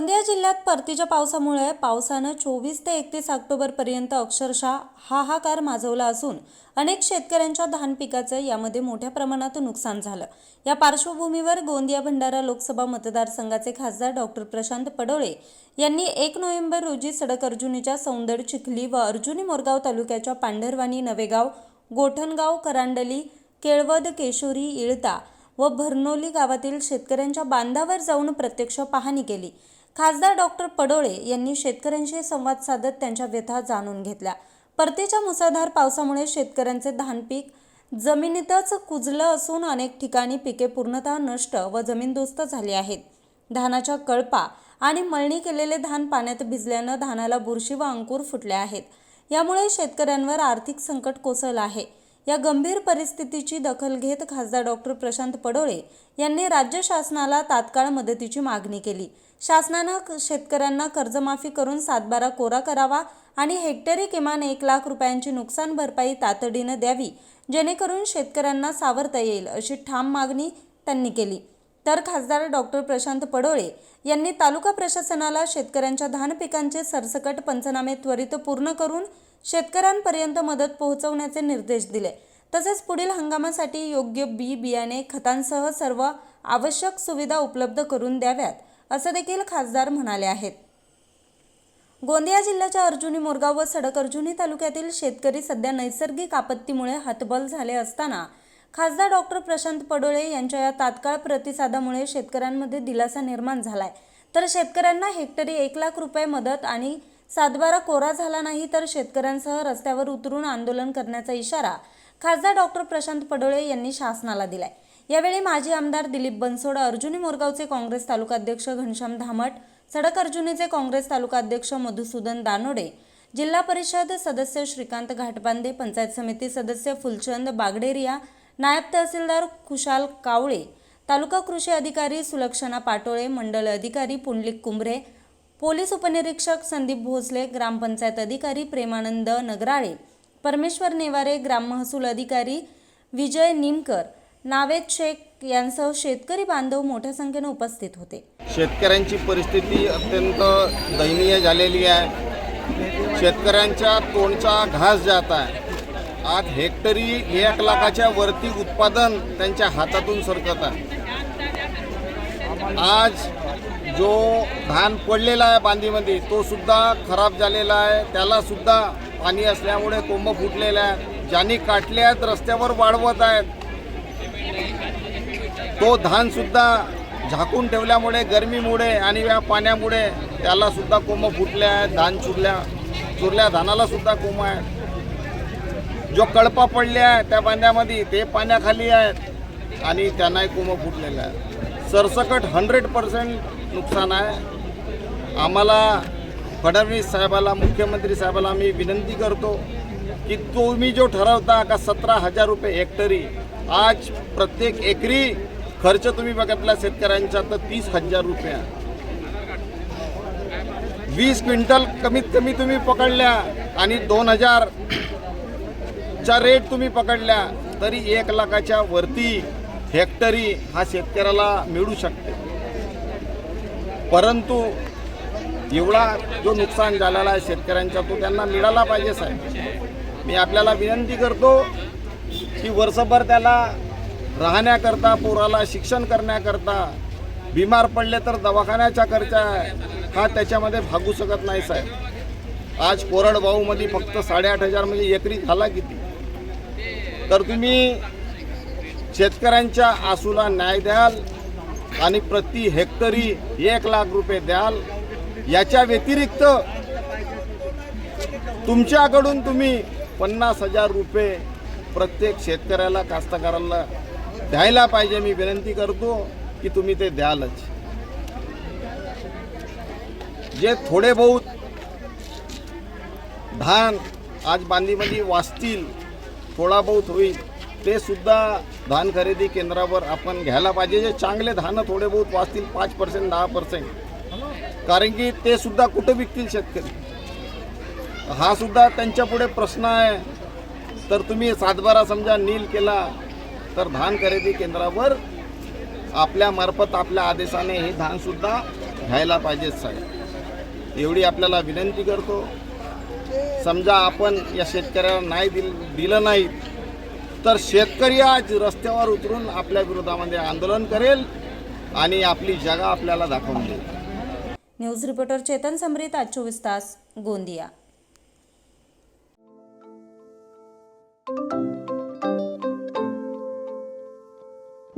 गोंदिया जिल्ह्यात परतीच्या पावसामुळे पावसानं चोवीस ते एकतीस ऑक्टोबरपर्यंत अक्षरशः हाहाकार माजवला असून अनेक शेतकऱ्यांच्या धान पिकाचं यामध्ये मोठ्या प्रमाणात नुकसान झालं. या पार्श्वभूमीवर गोंदिया भंडारा लोकसभा मतदारसंघाचे खासदार डॉक्टर प्रशांत पडोळे यांनी एक नोव्हेंबर रोजी सडक अर्जुनीच्या सौंदड चिखली व अर्जुनी मोरगाव तालुक्याच्या पांढरवाणी नवेगाव गोठणगाव करांडली केळवद केशोरी इळता व भरनोली गावातील शेतकऱ्यांच्या बांधावर जाऊन प्रत्यक्ष पाहणी केली. खासदार डॉक्टर पडोळे यांनी शेतकऱ्यांशी संवाद साधत त्यांच्या व्यथा जाणून घेतल्या. परतीच्या मुसळधार पावसामुळे शेतकऱ्यांचे धान पीक जमिनीतच कुजलं असून अनेक ठिकाणी पिके पूर्णतः नष्ट व जमीनदोस्त झाली आहेत. धानाच्या कळपा आणि मळणी केलेले धान पाण्यात भिजल्यानं धानाला बुरशी व अंकुर फुटले आहेत. यामुळे शेतकऱ्यांवर आर्थिक संकट कोसळलं आहे. या गंभीर परिस्थितीची दखल घेत खासदार डॉक्टर प्रशांत पडोळे यांनी राज्य शासनाला तात्काळ मदतीची मागणी केली. शासनानं शेतकऱ्यांना कर्जमाफी करून सातबारा कोरा करावा आणि हेक्टरी किमान एक लाख रुपयांची नुकसान भरपाई तातडीनं द्यावी जेणेकरून शेतकऱ्यांना सावरता येईल अशी ठाम मागणी त्यांनी केली. तर खासदार डॉक्टर प्रशांत पडोळे यांनी तालुका प्रशासनाला शेतकऱ्यांच्या धान पिकांचे सरसकट पंचनामे त्वरित पूर्ण करून शेतकऱ्यांपर्यंत मदत पोहोचवण्याचे निर्देश दिले. तसेच पुढील हंगामासाठी योग्य बी बियाणे खतांसह सर्व आवश्यक सुविधा उपलब्ध करून द्याव्यात असं देखील खासदार म्हणाले आहेत. गोंदिया जिल्ह्याच्या अर्जुनी मोरगाव व सडक अर्जुनी तालुक्यातील शेतकरी सध्या नैसर्गिक आपत्तीमुळे हतबल झाले असताना खासदार डॉक्टर प्रशांत पडोळे यांच्या या तात्काळ प्रतिसादामुळे शेतकऱ्यांमध्ये दिलासा निर्माण झालाय. तर शेतकऱ्यांना हेक्टरी एक लाख रुपये मदत आणि सातबारा कोरा झाला नाही तर शेतकऱ्यांसह रस्त्यावर उतरून आंदोलन करण्याचा इशारा खासदार डॉक्टर प्रशांत पडोळे यांनी शासनाला दिलाय. यावेळी माजी आमदार दिलीप बनसोड अर्जुनी मोरगावचे काँग्रेस तालुकाध्यक्ष घनश्याम धामट सडक अर्जुनीचे काँग्रेस तालुकाध्यक्ष मधुसूदन दानोडे जिल्हा परिषद सदस्य श्रीकांत घाटबांदे पंचायत समिती सदस्य फुलचंद बागडेरिया नायब तहसीलदार खुशाल कावळे तालुका कृषी अधिकारी सुलक्षणा पाटोळे मंडल अधिकारी पुंडलिक कुंभरे पोलीस उपनिरीक्षक संदीप भोसले ग्रामपंचायत अधिकारी प्रेमानंद नगराळे परमेश्वर नेवारे ग्राम महसूल अधिकारी विजय निमकर नावेद शेख यांसह शेतकरी बांधव मोठ्या संख्येने उपस्थित होते. शेतकऱ्यांची परिस्थिती अत्यंत दयनीय झालेली आहे. शेतकऱ्यांच्या तोंडचा घास जात आहे. आज हेक्टरी एक लाखाच्या वरती उत्पादन त्यांच्या हातातून सरकत आहे. आज जो धान पडलेला आहे बांधीमध्ये तो सुद्धा खराब झालेला आहे. त्याला सुद्धा पाणी असल्यामुळे कोंब फुटलेला आहे. ज्यांनी काटले आहेत रस्त्यावर वाढवत आहेत तो धान सुद्धा झाकून ठेवल्यामुळे गरमीमुळे आणि या पाण्यामुळे त्याला सुद्धा कोंब फुटले आहेत. धान चुरल्या चुरल्या धानाला सुद्धा कोंब आहे जो कळपा पडले आहे त्या बांध्यामध्ये ते पाण्याखाली आहेत आणि त्यांनाही कोंब फुटलेलं आहे. सरसकट हंड्रेड पर्सेंट नुकसान आहे. आम्हाला फडणवीस साहेबाला मुख्यमंत्री साहेबाला आम्ही विनंती करतो की तुम्ही जो ठरवता का सतरा हजार रुपये हेक्टरी आज प्रत्येक एकरी खर्च तुम्ही बघितला शेतकऱ्यांचा तर तीस हजार रुपये. वीस क्विंटल कमीत कमी तुम्ही पकडल्या आणि दोन हजारच्या रेट तुम्ही पकडल्या तरी एक लाखाच्या वरती हेक्टरी हा शेतकऱ्याला मिळू शकते. परंतु एवढा जो नुकसान झालेला आहे शेतकऱ्यांचा तो त्यांना मिळाला पाहिजे साहेब. मी आपल्याला विनंती करतो की वर्षभर त्याला राहण्याकरता पोराला शिक्षण करण्याकरता बिमार पडले तर दवाखान्याचा खर्च हा त्याच्यामध्ये भागू शकत नाही साहेब. आज कोरडवाहूमध्ये फक्त साडेआठ हजार म्हणजे एकरी झाला किती? तर तुम्ही शेतकऱ्यांच्या आसूला न्याय द्याल आणि प्रति हेक्टरी एक लाख रुपये द्याल. याच्या व्यतिरिक्त तुमच्याकडून तुम्ही पन्नास हजार रुपये प्रत्येक शेतकऱ्याला कास्तकाराला द्यायला पाहिजे. मी विनंती करतो की तुम्ही ते द्यालच. जे थोडे बहुत धान आज बांधीमध्ये वाचतील थोडा बहुत होईल ते सुद्धा धान खरेदी केंद्रावर आपण घ्यायला पाहिजे. जे चांगले धानं थोडे बहुत वाचतील पाच पर्सेंट दहा पर्सेंट कारण की ते सुद्धा कुठं विकतील शेतकरी? हा सुद्धा त्यांच्या पुढे प्रश्न आहे. तर तुम्ही सातबारा समजा नील केला तर धान खरेदी केंद्रावर आपल्या मार्फत आपल्या आदेशाने हे धान सुद्धा घ्यायला पाहिजेत साहेब. एवढी आपल्याला विनंती करतो. समजा आपण या शेतकऱ्याला नाही दिल दिलं नाही तर शेतकरी आज रस्त्यावर उतरून आपल्या विरोधामध्ये आंदोलन करेल आणि आपली जागा आपल्याला दाखवून देईल. न्यूज रिपोर्टर चेतन समरीत आज चोवीस तास गोंदिया.